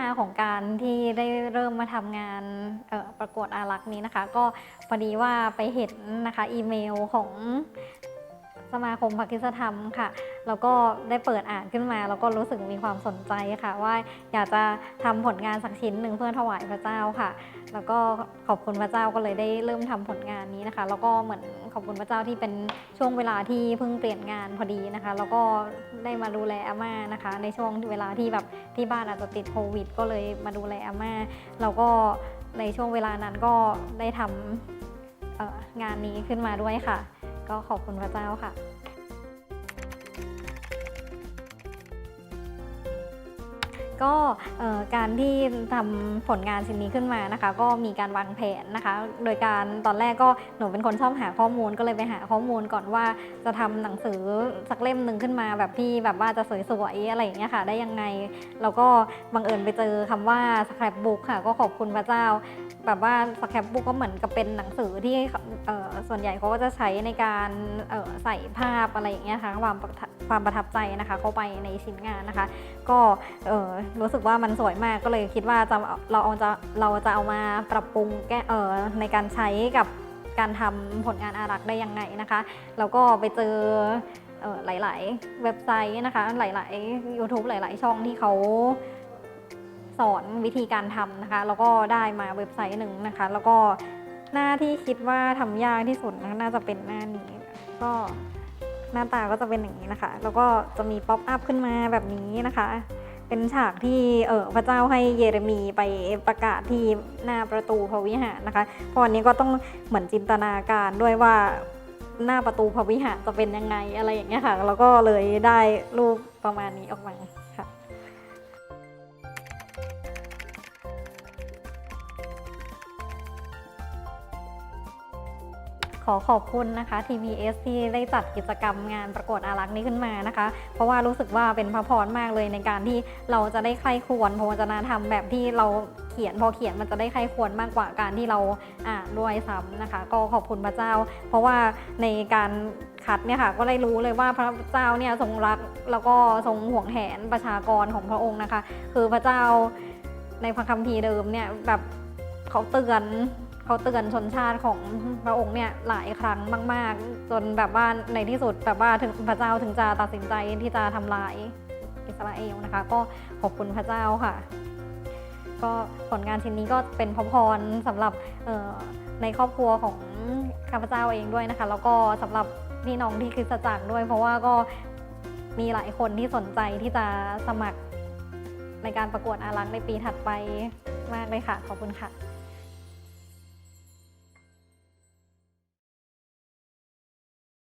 มาของการที่ได้เริ่มมาทำงานออประกวดอารักษ์นี้นะคะ ก็พอดีว่าไปเห็นนะคะอีเมลของสมาคมพาคิสธรรมค่ะ แล้วก็ได้เปิดอ่านขึ้นมา แล้วก็รู้สึกมีความสนใจค่ะ ว่าอยากจะทำผลงานสักชิ้นหนึ่งเพื่อถวายพระเจ้าค่ะ แล้วก็ขอบคุณพระเจ้าก็เลยได้เริ่มทำผลงานนี้นะคะ แล้วก็เหมือนขอบคุณพระเจ้าที่เป็นช่วงเวลาที่เพิ่งเปลี่ยนงานพอดีนะคะ แล้วก็ได้มาดูแลอาม่านะคะ ในช่วงเวลาที่แบบที่บ้านอาจจะติดโควิด ก็เลยมาดูแลอาม่าแล้วก็ในช่วงเวลานั้นก็ได้ทำงานนี้ขึ้นมาด้วยค่ะ ก็ขอบคุณพระเจ้าค่ะ ก็การที่ทำผลงานชิ้นนี้ขึ้นมานะคะ ก็มีการวางแผนนะคะ โดยการตอนแรกก็หนูเป็นคนชอบหาข้อมูลก็เลยไปหาข้อมูลก่อนว่าจะทำหนังสือสักเล่มหนึ่งขึ้นมา แบบที่แบบว่าจะสวยๆอะไรอย่างเงี้ยค่ะได้ยังไงแล้วก็บังเอิญไปเจอคำว่า scrapbook ค่ะ ก็ขอบคุณพระเจ้า แบบว่า scrapbook ก็เหมือนกับเป็นหนังสือที่ส่วนใหญ่เขาก็จะใช้ในการใส่ภาพอะไรอย่างเงี้ยค่ะความความประทับใจนะคะเข้าไปในชิ้นงานนะคะ ก็รู้สึกว่ามันสวยมากก็เลยคิดว่าจะเราเอาจะเราจะเอามาปรับปรุงแก้เออในการใช้กับการทำผลงานอารักษ์ได้ยังไงนะคะแล้วก็ไปเจอหลาย ๆ เว็บไซต์นะคะ หลาย ๆ YouTube หลาย ๆ ช่องที่เขาสอนวิธีการทำนะคะ แล้วก็ได้มาเว็บไซต์หนึ่งนะคะ แล้วก็หน้าที่คิดว่าทำยากที่สุดนะน่าจะเป็นหน้านี้ ก็หน้าตาก็จะเป็นอย่างนี้นะคะ แล้วก็จะมีป๊อปอัพขึ้นมาแบบนี้นะคะ เป็นฉากที่เออพระเจ้าให้เยเรมีไปประกาศที่หน้าประตูพระวิหารนะคะพราะอันนี้ก็ต้องเหมือนจินตนาการด้วยว่าหน้าประตูพระวิหารจะเป็นยังไงอะไรอย่างเงี้ยค่ะ แล้วก็เลยได้รูปประมาณนี้ออกมา อขอบคุณนะคะ TBS ที่ได้จัดกิจกรรมงานประกวดอารักษ์นี้ขึ้นมานะคะ เพราะว่ารู้สึกว่าเป็นพระพรมากเลยในการที่เราจะได้ใคร่ควรพระวจนะธรรมแบบที่เราเขียนพอเขียนมันจะได้ใครควรมากกว่าการที่เราอ่านด้วยซ้ำนะคะ ก็ขอบคุณพระเจ้า เพราะว่าในการคัดเนี่ยค่ะก็ได้รู้เลยว่าพระเจ้าเนี่ยทรงรักแล้วก็ทรงห่วงแหนประชากรของพระองค์นะคะ คือพระเจ้าในพระคัมภีร์เดิมเนี่ยแบบเขาเตือน เขาเตือนชนชาติของพระองค์เนี่ยหลายครั้งมาก ๆ จนแบบว่าในที่สุดแบบว่าถึงพระเจ้าถึงจะตัดสินใจที่จะทำลายอิสราเอลนะคะ ก็ขอบคุณพระเจ้าค่ะ ก็ผลงานชิ้นนี้ก็เป็นพระพรสำหรับในครอบครัวของข้าพเจ้าเองด้วยนะคะ แล้วก็สำหรับพี่น้องที่คริสตจักรด้วย เพราะว่าก็มีหลายคนที่สนใจที่จะสมัครในการประกวดอารักษ์ในปีถัดไปมากเลยค่ะ ขอบคุณค่ะ